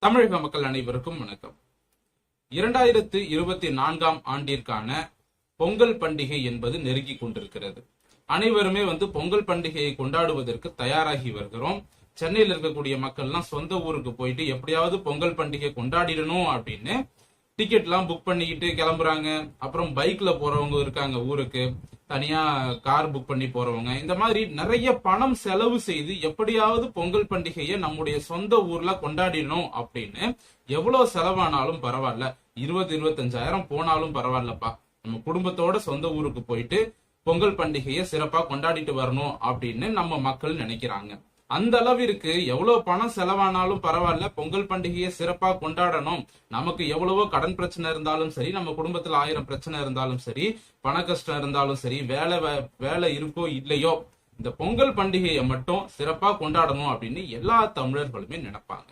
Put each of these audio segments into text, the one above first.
தமிழக மக்கள் அனைவருக்கும் வணக்கம். இரண்டாயிரத்து இருபத்தி நான்காம் ஆண்டிற்கான பொங்கல் பண்டிகை என்பது நெருங்கி கொண்டிருக்கிறது. அனைவருமே வந்து பொங்கல் பண்டிகையை கொண்டாடுவதற்கு தயாராகி வருகிறோம். சென்னையில் இருக்கக்கூடிய மக்கள்லாம் சொந்த ஊருக்கு போயிட்டு எப்படியாவது பொங்கல் பண்டிகை கொண்டாடிடணும் அப்படின்னு டிக்கெட்லாம் புக் பண்ணிக்கிட்டு கிளம்புறாங்க. அப்புறம் பைக்ல போறவங்க இருக்காங்க ஊருக்கு. தனியா கார் புக் பண்ணி போறவங்க இந்த மாதிரி நிறைய பணம் செலவு செய்து எப்படியாவது பொங்கல் பண்டிகையை நம்முடைய சொந்த ஊர்ல கொண்டாடிடணும் அப்படின்னு எவ்வளவு செலவானாலும் பரவாயில்ல. இருபது இருபத்தஞ்சாயிரம் போனாலும் பரவாயில்லப்பா. நம்ம குடும்பத்தோட சொந்த ஊருக்கு போயிட்டு பொங்கல் பண்டிகையை சிறப்பா கொண்டாடிட்டு வரணும் அப்படின்னு நம்ம மக்கள் நினைக்கிறாங்க. அந்த அளவிற்கு எவ்வளவு பணம் செலவானாலும் பரவாயில்ல. பொங்கல் பண்டிகையை சிறப்பா கொண்டாடணும். நமக்கு எவ்வளவோ கடன் பிரச்சனை இருந்தாலும் சரி நம்ம குடும்பத்துல ஆயிரம் பிரச்சனை இருந்தாலும் சரி பண கஷ்டம் இருந்தாலும் சரி வேலை வே- வேலை இருக்கோ இல்லையோ இந்த பொங்கல் பண்டிகையை மட்டும் சிறப்பா கொண்டாடணும் அப்படின்னு எல்லா தமிழர்களுமே நினைப்பாங்க.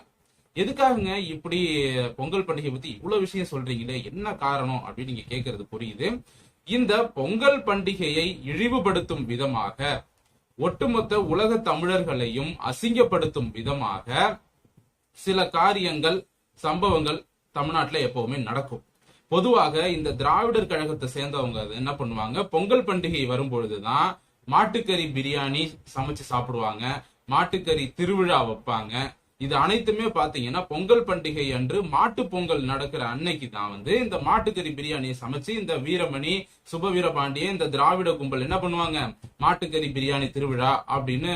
எதுக்காகங்க இப்படி பொங்கல் பண்டிகை பத்தி இவ்வளவு விஷயம் சொல்றீங்களே? என்ன காரணம் அப்படின்னு நீங்க கேட்கறது புரியுது. இந்த பொங்கல் பண்டிகையை இழிவுபடுத்தும் விதமாக ஒட்டுமொத்த உலக தமிழர்களையும் அசிங்கப்படுத்தும் விதமாக சில காரியங்கள் சம்பவங்கள் தமிழ்நாட்டில் எப்பவுமே நடக்கும். பொதுவாக இந்த திராவிடர் கழகத்தை சேர்ந்தவங்க அது என்ன பண்ணுவாங்க? பொங்கல் பண்டிகை வரும்பொழுதுதான் மாட்டுக்கறி பிரியாணி சமைச்சு சாப்பிடுவாங்க. மாட்டுக்கறி திருவிழா வைப்பாங்க. இது அனைத்துமே பாத்தீங்கன்னா பொங்கல் பண்டிகை அன்று மாட்டு பொங்கல் நடக்கிற அன்னைக்கு தான் வந்து இந்த மாட்டுக்கறி பிரியாணியை சமைச்சு இந்த வீரமணி சுபவீர பாண்டிய இந்த திராவிட கும்பல் என்ன பண்ணுவாங்க? மாட்டுக்கறி பிரியாணி திருவிழா அப்படின்னு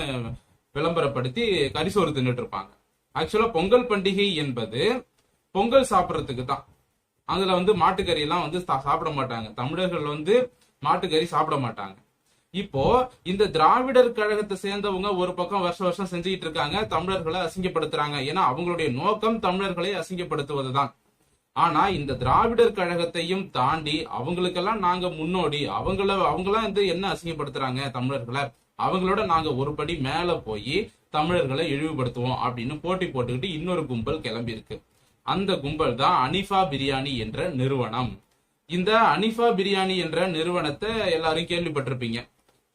விளம்பரப்படுத்தி கரிசோறு தின்னுட்டு இருப்பாங்க. ஆக்சுவலா பொங்கல் பண்டிகை என்பது பொங்கல் சாப்பிட்றதுக்கு தான். அதுல வந்து மாட்டுக்கறி எல்லாம் வந்து சா- சாப்பிட மாட்டாங்க. தமிழர்கள் வந்து மாட்டுக்கறி சாப்பிட மாட்டாங்க. இப்போ இந்த திராவிடர் கழகத்தை சேர்ந்தவங்க ஒரு பக்கம் வருஷம் வருஷம் செஞ்சுக்கிட்டு இருக்காங்க தமிழர்களை அசிங்கப்படுத்துறாங்க. ஏன்னா அவங்களுடைய நோக்கம் தமிழர்களை அசிங்கப்படுத்துவதுதான். ஆனா இந்த திராவிடர் கழகத்தையும் தாண்டி அவங்களுக்கெல்லாம் நாங்க முன்னோடி அவங்கள அவங்களாம் வந்து என்ன அசிங்கப்படுத்துறாங்க தமிழர்களை? அவங்களோட நாங்க ஒரு படி மேல போய் தமிழர்களை இழிவுபடுத்துவோம் அப்படின்னு போட்டி போட்டுக்கிட்டு இன்னொரு கும்பல் கிளம்பி இருக்கு. அந்த கும்பல் தான் அனிஃபா பிரியாணி என்ற நிறுவனம். இந்த அனிஃபா பிரியாணி என்ற நிறுவனத்தை எல்லாரும் கேள்விப்பட்டிருப்பீங்க.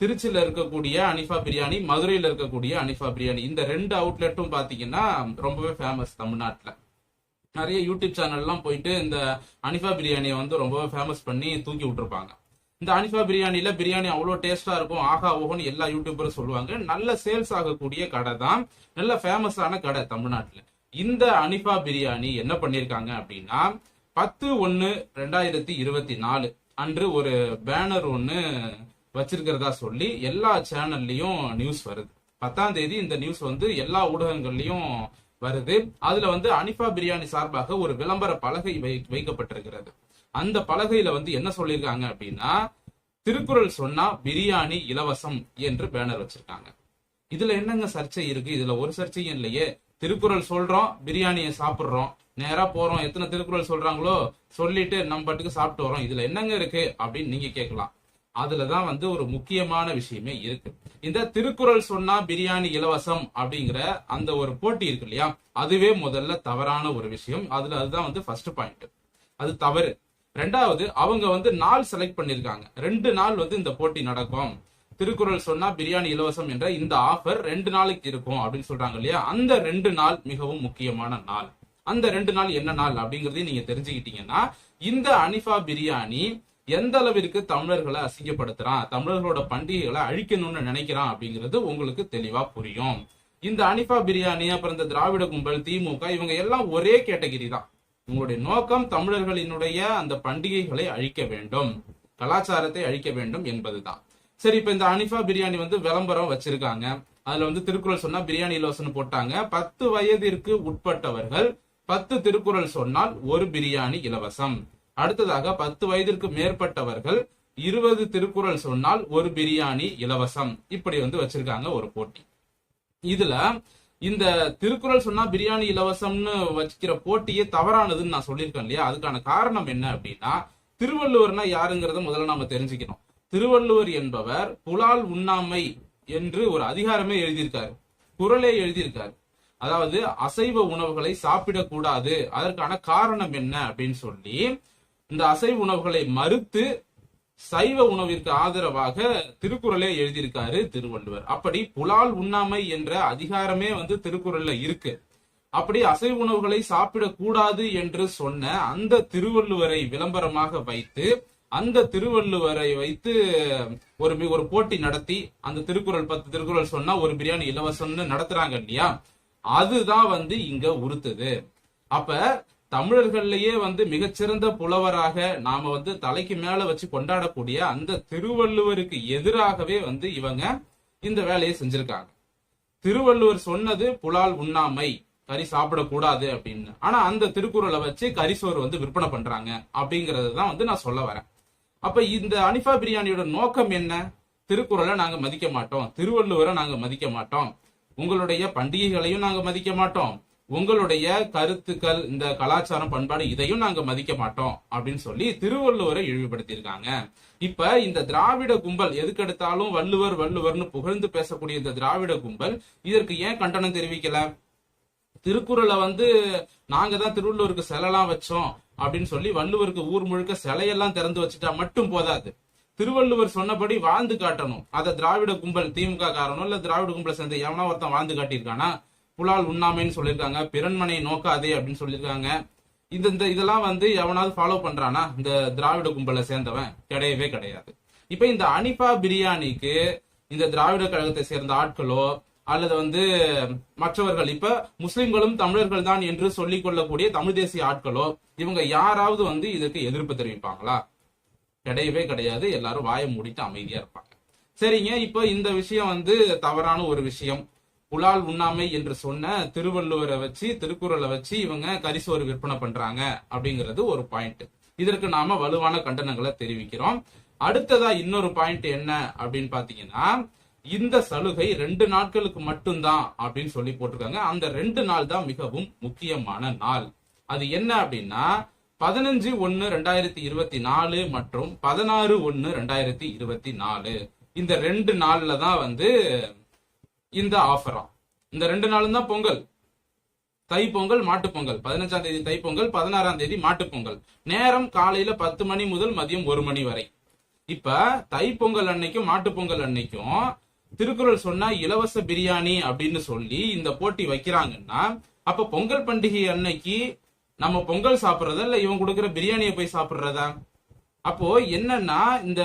திருச்சியில இருக்கக்கூடிய அனிஃபா பிரியாணி மதுரையில இருக்கக்கூடிய அனிஃபா பிரியாணி. இந்த ரெண்டு அவுட்லெட்டும் பாத்தீங்கன்னா ரொம்பவே ஃபேமஸ் தமிழ்நாட்டுல. நிறைய யூடியூப் சேனல்லாம் போயிட்டு இந்த அனிஃபா பிரியாணியை வந்து ரொம்பவே ஃபேமஸ் பண்ணி தூக்கி விட்டுருப்பாங்க. இந்த அனிஃபா பிரியாணியில் பிரியாணி அவ்வளோ டேஸ்டா இருக்கும் ஆகா ஓஹோன்னு எல்லா யூடியூபரும் சொல்லுவாங்க. நல்ல சேல்ஸ் ஆகக்கூடிய கடை தான் நல்ல ஃபேமஸான கடை தமிழ்நாட்டுல. இந்த அனிஃபா பிரியாணி என்ன பண்ணியிருக்காங்க அப்படின்னா பத்து ஒன்று ரெண்டாயிரத்தி இருபத்தி நாலு அன்று ஒரு பேனர் ஒன்று வச்சிருக்கிறதா சொல்லி எல்லா சேனல்லையும் நியூஸ் வருது. பத்தாம் தேதி இந்த நியூஸ் வந்து எல்லா ஊடகங்கள்லயும் வருது. அதுல வந்து அனிஃபா பிரியாணி சார்பாக ஒரு விளம்பர பலகை வை- வைக்கப்பட்டிருக்கிறது. அந்த பலகையில வந்து என்ன சொல்லியிருக்காங்க அப்படின்னா திருக்குறள் சொன்னா பிரியாணி இலவசம் என்று பேனர் வச்சிருக்காங்க. இதுல என்னங்க சர்ச்சை இருக்கு? இதுல ஒரு சர்ச்சையும் இல்லையே. திருக்குறள் சொல்றோம் பிரியாணியை சாப்பிடுறோம். நேரா போறோம். எத்தனை திருக்குறள் சொல்றாங்களோ சொல்லிட்டு நம்ம பாட்டுக்கு சாப்பிட்டு வரோம் இதுல என்னங்க இருக்கு அப்படின்னு நீங்க கேட்கலாம். அதுலதான் வந்து ஒரு முக்கியமான விஷயமே இருக்கு. இந்த திருக்குறள் சொன்னா பிரியாணி இலவசம் அப்படிங்கிற அந்த ஒரு போட்டி இருக்கு இல்லையா? அதுவே முதல்ல தவறான ஒரு விஷயம். அதுல அதுதான் வந்து ஃபர்ஸ்ட் பாயிண்ட் அது தவறு. ரெண்டாவது அவங்க வந்து நாள் செலக்ட் பண்ணிருக்காங்க. ரெண்டு நாள் வந்து இந்த போட்டி நடக்கும். திருக்குறள் சொன்னா பிரியாணி இலவசம் என்ற இந்த ஆஃபர் ரெண்டு நாளைக்கு இருக்கும் அப்படின்னு சொல்றாங்க இல்லையா? அந்த ரெண்டு நாள் மிகவும் முக்கியமான நாள். அந்த ரெண்டு நாள் என்ன நாள் அப்படிங்கறதையும் நீங்க தெரிஞ்சுக்கிட்டீங்கன்னா இந்த அனிஃபா பிரியாணி எந்த அளவிற்கு தமிழர்களை அசிங்கப்படுத்துறான் தமிழர்களோட பண்டிகைகளை அழிக்கணும்னு நினைக்கிறான் அப்படிங்கிறது உங்களுக்கு தெளிவா புரியும். இந்த அனிஃபா பிரியாணி அப்புறம் இந்த திராவிட கும்பல் திமுக இவங்க எல்லாம் ஒரே கேட்டகிரி தான். உங்களுடைய நோக்கம் தமிழர்களினுடைய அந்த பண்டிகைகளை அழிக்க வேண்டும் கலாச்சாரத்தை அழிக்க வேண்டும் என்பதுதான் சரி இப்ப இந்த அனிஃபா பிரியாணி வந்து விளம்பரம் வச்சிருக்காங்க. அதுல வந்து திருக்குறள் சொன்னா பிரியாணி இலவசம் போட்டாங்க. பத்து வயதிற்கு உட்பட்டவர்கள் பத்து திருக்குறள் சொன்னால் ஒரு பிரியாணி இலவசம். அடுத்ததாக பத்து வயதிற்கு மேற்பட்டவர்கள் இருபது திருக்குறள் சொன்னால் ஒரு பிரியாணி இலவசம். இப்படி வந்து வச்சிருக்காங்க ஒரு போட்டி. இதுல இந்த திருக்குறள் சொன்னா பிரியாணி இலவசம்னு வச்சுக்கிற போட்டியே தவறானதுன்னு நான் சொல்லியிருக்கேன் இல்லையா? அதுக்கான காரணம் என்ன அப்படின்னா திருவள்ளுவர்னா யாருங்கிறத முதல்ல நாம தெரிஞ்சுக்கணும். திருவள்ளுவர் என்பவர் புலால் உண்ணாமை என்று ஒரு அதிகாரமே எழுதியிருக்காரு. குறளே எழுதியிருக்காரு. அதாவது அசைவ உணவுகளை சாப்பிடக்கூடாது. அதற்கான காரணம் என்ன அப்படின்னு சொல்லி இந்த அசைவ உணவுகளை மறுத்து சைவ உணவிற்கு ஆதரவாக திருக்குறளே எழுதியிருக்காரு திருவள்ளுவர். அப்படி புலால் உண்ணாமை என்ற அதிகாரமே வந்து திருக்குறள்ல இருக்கு. அப்படி அசைவ உணவுகளை சாப்பிடக்கூடாது என்று சொன்ன அந்த திருவள்ளுவரை விளம்பரமாக வைத்து அந்த திருவள்ளுவரை வைத்து ஒரு ஒரு போட்டி நடத்தி அந்த திருக்குறள் பத்து திருக்குறள் சொன்னா ஒரு பிரியாணி இலவசம்னு நடத்துறாங்க இல்லையா? அதுதான் வந்து இங்க உறுத்துது. அப்ப தமிழர்கள்லயே வந்து மிகச்சிறந்த புலவராக நாம வந்து தலைக்கு மேல வச்சு கொண்டாடக்கூடிய அந்த திருவள்ளுவருக்கு எதிராகவே வந்து இவங்க இந்த வேலையை செஞ்சிருக்காங்க. திருவள்ளுவர் சொன்னது புலால் உண்ணாமை கறி சாப்பிடக்கூடாது அப்படின்னு. ஆனா அந்த திருக்குறளை வச்சு கரிசோறு வந்து விற்பனை பண்றாங்க அப்படிங்கறது தான் வந்து நான் சொல்ல வரேன். அப்ப இந்த அனிஃபா பிரியாணியோட நோக்கம் என்ன? திருக்குறளை நாங்க மதிக்க மாட்டோம். திருவள்ளுவரை நாங்க மதிக்க மாட்டோம். உங்களுடைய பண்டிகைகளையும் நாங்க மதிக்க மாட்டோம். உங்களுடைய கருத்துக்கள் இந்த கலாச்சாரம் பண்பாடு இதையும் நாங்க மதிக்க மாட்டோம் அப்படின்னு சொல்லி திருவள்ளுவரை இழிவுபடுத்தியிருக்காங்க. இப்ப இந்த திராவிட கும்பல் எதுக்கெடுத்தாலும் வள்ளுவர் வள்ளுவர்னு புகழ்ந்து பேசக்கூடிய இந்த திராவிட கும்பல் இதற்கு ஏன் கண்டனம் தெரிவிக்கல? திருக்குறளை வந்து நாங்க தான் திருவள்ளுவருக்கு சிலைலாம் வச்சோம் அப்படின்னு சொல்லி வள்ளுவருக்கு ஊர் முழுக்க சிலையெல்லாம் திறந்து வச்சுட்டா மட்டும் போதாது. திருவள்ளுவர் சொன்னபடி வாழ்ந்து காட்டணும். அதை திராவிட கும்பல் திமுக காரனோ இல்ல திராவிட கும்பலை சேர்ந்த எவனா ஒருத்தன் வாழ்ந்து காட்டியிருக்கானா? புலால் உண்ணாமைன்னு சொல்லியிருக்காங்க. பிறன்மனை நோக்காதே அப்படின்னு சொல்லியிருக்காங்க. இந்த இந்த இதெல்லாம் வந்து எவனாவது ஃபாலோ பண்றானா? இந்த திராவிட கும்பலை சேர்ந்தவன். கிடையவே கிடையாது. இப்ப இந்த அனிபா பிரியாணிக்கு இந்த திராவிட கழகத்தை சேர்ந்த ஆட்களோ அல்லது வந்து மற்றவர்கள் இப்ப முஸ்லிம்களும் தமிழர்கள் தான் என்று சொல்லிக் கொள்ளக்கூடிய தமிழ் தேசிய ஆட்களோ இவங்க யாராவது வந்து இதுக்கு எதிர்ப்பு தெரிவிப்பாங்களா? கிடையவே கிடையாது. எல்லாரும் வாயை மூடிட்டு அமைதியா இருப்பாங்க. சரிங்க இப்போ இந்த விஷயம் வந்து தவறான ஒரு விஷயம். புலால் உண்ணாமை என்று சொன்ன திருவள்ளுவரை வச்சு திருக்குறளை வச்சு இவங்க கரிசோறு விற்பனை பண்றாங்க அப்படிங்கிறது ஒரு பாயிண்ட் இதற்கு நாம வலுவான கண்டனங்களை தெரிவிக்கிறோம். அடுத்ததா இன்னொரு பாயிண்ட் என்ன அப்படின்னு பாத்தீங்கன்னா இந்த சலுகை ரெண்டு நாட்களுக்கு மட்டும்தான் அப்படின்னு சொல்லி போட்டிருக்காங்க. அந்த ரெண்டு நாள் தான் மிகவும் முக்கியமான நாள். அது என்ன அப்படின்னா பதினஞ்சு ஒன்னு ரெண்டாயிரத்தி இருபத்தி நாலு மற்றும் பதினாறு ஒன்னு ரெண்டாயிரத்தி இருபத்தி நாலு. இந்த ரெண்டு நாள்ல தான் வந்து இந்த ஆஃபரா. இந்த ரெண்டு நாளும் தான் பொங்கல். தை பொங்கல் மாட்டு பொங்கல். பதினஞ்சாம் தேதி தை பொங்கல் பதினாறாம் தேதி மாட்டு பொங்கல். நேரம் காலையில பத்து மணி முதல் மதியம் ஒரு மணி வரை. இப்ப தை பொங்கல் அன்னைக்கும் மாட்டு பொங்கல் அன்னைக்கும் திருக்குறள் சொன்னா இலவச பிரியாணி அப்படின்னு சொல்லி இந்த போட்டி வைக்கிறாங்கன்னா அப்ப பொங்கல் பண்டிகை அன்னைக்கு நம்ம பொங்கல் சாப்பிடுறதா இல்ல இவன் கொடுக்குற பிரியாணியை போய் சாப்பிடுறதா? அப்போ என்னன்னா இந்த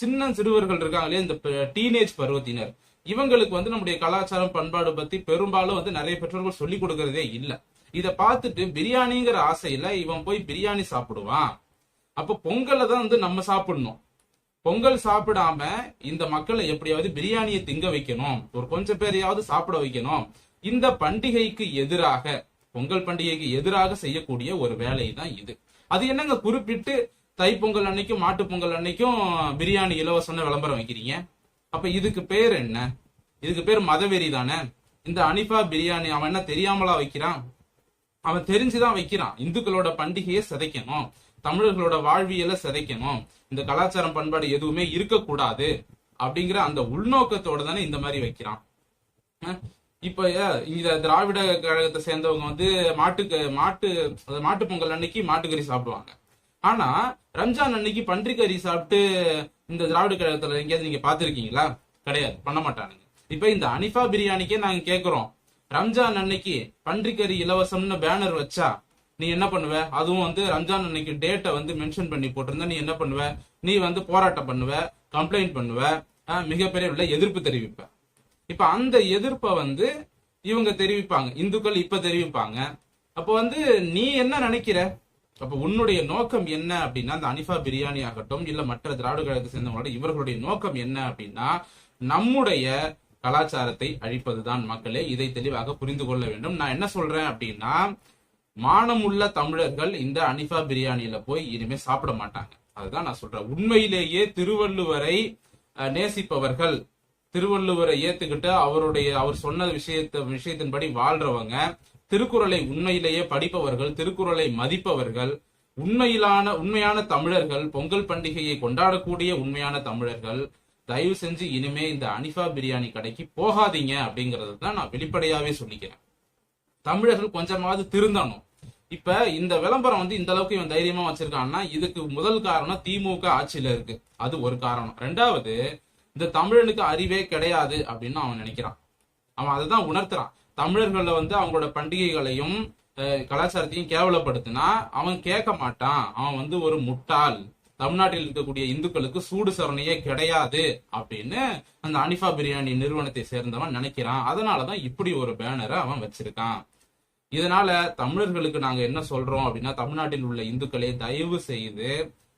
சின்ன சிறுவர்கள் இருக்காங்களே இந்த டீனேஜ் பருவத்தினர். இவங்களுக்கு வந்து நம்முடைய கலாச்சாரம் பண்பாடு பத்தி பெரும்பாலும் வந்து நிறைய பெற்றோர்கள் சொல்லி கொடுக்கறதே இல்ல. இதை பார்த்துட்டு பிரியாணிங்கிற ஆசையில இவன் போய் பிரியாணி சாப்பிடுவான். அப்ப பொங்கலை தான் வந்து நம்ம சாப்பிடணும். பொங்கல் சாப்பிடாம இந்த மக்களை எப்படியாவது பிரியாணியை திங்க வைக்கணும். ஒரு கொஞ்சம் பேரையாவது சாப்பிட வைக்கணும். இந்த பண்டிகைக்கு எதிராக பொங்கல் பண்டிகைக்கு எதிராக செய்யக்கூடிய ஒரு வேலை தான் இது. அது என்னங்க குறிப்பிட்டு தைப்பொங்கல் அன்னைக்கும் மாட்டுப் பொங்கல் அன்னைக்கும் பிரியாணி இலவசம்னு விளம்பரம் வைக்கிறீங்க? அப்ப இதுக்கு பேர் என்ன? இதுக்கு பேர் மதவெறி தானே? இந்த அனிஃபா பிரியாணி அவன் என்ன தெரியாமலா வைக்கிறான்? அவன் தெரிஞ்சுதான் வைக்கிறான். இந்துக்களோட பண்டிகையை சிதைக்கணும். தமிழர்களோட வாழ்வியலை சிதைக்கணும். இந்த கலாச்சாரம் பண்பாடு எதுவுமே இருக்கக்கூடாது அப்படிங்கிற அந்த உள்நோக்கத்தோட தானே இந்த மாதிரி வைக்கிறான். இப்ப இந்த திராவிட கழகத்தை சேர்ந்தவங்க வந்து மாட்டுக்கு மாட்டு மாட்டு பொங்கல் அன்னைக்கு மாட்டுக்கறி சாப்பிடுவாங்க. ஆனா ரம்ஜான் அன்னைக்கு பன்றிக்கறி சாப்பிட்டு இந்த திராவிட கழகத்துல எங்கேயாவது நீங்க பாத்திருக்கீங்களா கிடையாது. பண்ண மாட்டானுங்க. இப்ப இந்த அனிஃபா பிரியாணிக்கே நாங்க கேக்குறோம். ரம்ஜான் அன்னைக்கு பன்றிக்கறி இலவசம்னு பேனர் வச்சா நீ என்ன பண்ணுவ? அதுவும் வந்து ரம்ஜான் அன்னைக்கு டேட்டை வந்து மென்ஷன் பண்ணி போட்டிருந்தா நீ என்ன பண்ணுவ? நீ வந்து போராட்டம் பண்ணுவ கம்ப்ளைண்ட் பண்ணுவ மிகப்பெரிய உள்ள எதிர்ப்பு தெரிவிப்ப. இப்ப அந்த எதிர்ப்பை வந்து இவங்க தெரிவிப்பாங்க. இந்துக்கள் இப்ப தெரிவிப்பாங்க. அப்போ வந்து நீ என்ன நினைக்கிற? அப்ப உன்னுடைய நோக்கம் என்ன அப்படின்னா அந்த அனிஃபா பிரியாணி ஆகட்டும் இல்ல மற்ற திராவிட கழகத்தை சேர்ந்தவங்களோட இவர்களுடைய நோக்கம் என்ன அப்படின்னா நம்முடைய கலாச்சாரத்தை அழிப்பதுதான் மக்களே. இதை தெளிவாக புரிந்து கொள்ள வேண்டும். நான் என்ன சொல்றேன் அப்படின்னா மானமுள்ள தமிழர்கள் இந்த அனிஃபா பிரியாணியில போய் இனிமே சாப்பிட மாட்டாங்க. அதுதான் நான் சொல்றேன். உண்மையிலேயே திருவள்ளுவரை நேசிப்பவர்கள் திருவள்ளுவரை ஏத்துக்கிட்டு அவருடைய அவர் சொன்ன விஷயத்த விஷயத்தின்படி வாழ்றவங்க திருக்குறளை உண்மையிலேயே படிப்பவர்கள் திருக்குறளை மதிப்பவர்கள் உண்மையிலான உண்மையான தமிழர்கள் பொங்கல் பண்டிகையை கொண்டாடக்கூடிய உண்மையான தமிழர்கள் தயவு செஞ்சு இனிமே இந்த அனிஃபா பிரியாணி கடைக்கு போகாதீங்க அப்படிங்கறது தான் நான் வெளிப்படையாவே சொல்லிக்கிறேன். தமிழர்கள் கொஞ்சமாவது திருந்தணும். இப்ப இந்த விளம்பரம் வந்து இந்த அளவுக்கு இவன் தைரியமா வச்சிருக்கான்னா இதுக்கு முதல் காரணம் திமுக ஆட்சியில இருக்கு. அது ஒரு காரணம். ரெண்டாவது இந்த தமிழனுக்கு அறிவே கிடையாது அப்படின்னு அவன் நினைக்கிறான். அவன் அதை தான் உணர்த்துறான். தமிழர்களை வந்து அவங்களோட பண்டிகைகளையும் கலாச்சாரத்தையும் கேவலப்படுத்தினா அவன் கேட்க மாட்டான். அவன் வந்து ஒரு முட்டாள். தமிழ்நாட்டில் இருக்கக்கூடிய இந்துக்களுக்கு சூடு சரணையே கிடையாது அப்படின்னு அந்த அனிஃபா பிரியாணி நிறுவனத்தை சேர்ந்தவன் நினைக்கிறான். அதனாலதான் இப்படி ஒரு பேனரை அவன் வச்சிருக்கான். இதனால தமிழர்களுக்கு நாங்க என்ன சொல்றோம் அப்படின்னா தமிழ்நாட்டில் உள்ள இந்துக்களே தயவு செய்து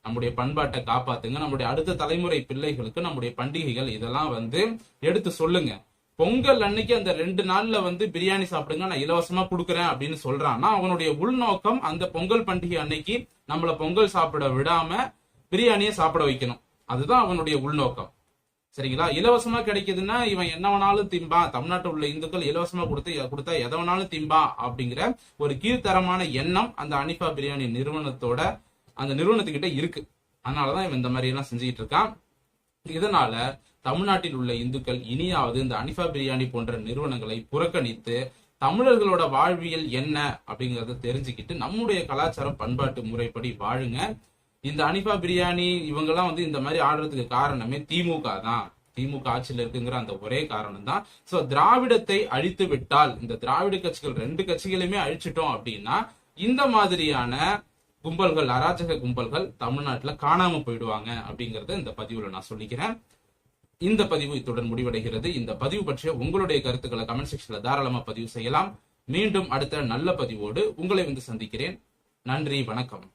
நம்முடைய பண்பாட்டை காப்பாத்துங்க. நம்முடைய அடுத்த தலைமுறை பிள்ளைகளுக்கு நம்முடைய பண்டிகைகள் இதெல்லாம் வந்து எடுத்து சொல்லுங்க. பொங்கல் அன்னைக்கு அந்த ரெண்டு நாள்ல வந்து பிரியாணி சாப்பிடுங்க நான் இலவசமா கொடுக்குறேன் அப்படின்னு சொல்றான்னா அவனுடைய உள்நோக்கம் அந்த பொங்கல் பண்டிகை அன்னைக்கு நம்மள பொங்கல் சாப்பிட விடாம பிரியாணியை சாப்பிட வைக்கணும். அதுதான் அவனுடைய உள்நோக்கம். சரிங்களா? இலவசமா கிடைக்குதுன்னா இவன் என்ன வேணாலும் திம்பான் தமிழ்நாட்டில் உள்ள இந்துக்கள் இலவசமா கொடுத்து கொடுத்தா எதை வேணாலும் திம்பான் அப்படிங்கிற ஒரு கீழ்த்தரமான எண்ணம் அந்த அனிஃபா பிரியாணி நிறுவனத்தோட அந்த நிறுவனத்துக்கிட்ட இருக்கு. அதனாலதான் இவன் இந்த மாதிரி எல்லாம் செஞ்சுக்கிட்டு இருக்கான். இதனால தமிழ்நாட்டில் உள்ள இந்துக்கள் இனியாவது இந்த அனிஃபா பிரியாணி போன்ற நிறுவனங்களை புறக்கணித்து தமிழர்களோட வாழ்வியல் என்ன அப்படிங்கறத தெரிஞ்சுக்கிட்டு நம்முடைய கலாச்சாரம் பண்பாட்டு முறைப்படி வாழுங்க. இந்த அனிஃபா பிரியாணி இவங்கெல்லாம் வந்து இந்த மாதிரி ஆடுறதுக்கு காரணமே திமுக தான். திமுக ஆட்சியில் இருக்குங்கிற அந்த ஒரே காரணம் தான். சோ திராவிடத்தை அழித்து விட்டால் இந்த திராவிட கட்சிகள் ரெண்டு கட்சிகளையுமே அழிச்சிட்டோம் அப்படின்னா இந்த மாதிரியான கும்பல்கள் அராஜக கும்பல்கள் தமிழ்நாட்டில் காணாம போயிடுவாங்க அப்படிங்கறத இந்த பதிவுல நான் சொல்லிக்கிறேன். இந்த பதிவு இத்துடன் முடிவடைகிறது. இந்த பதிவு பற்றிய உங்களுடைய கருத்துக்களை கமெண்ட் செக்ஷன்ல தாராளமா பதிவு செய்யலாம். மீண்டும் அடுத்த நல்ல பதிவோடு உங்களை வந்து சந்திக்கிறேன். நன்றி வணக்கம்.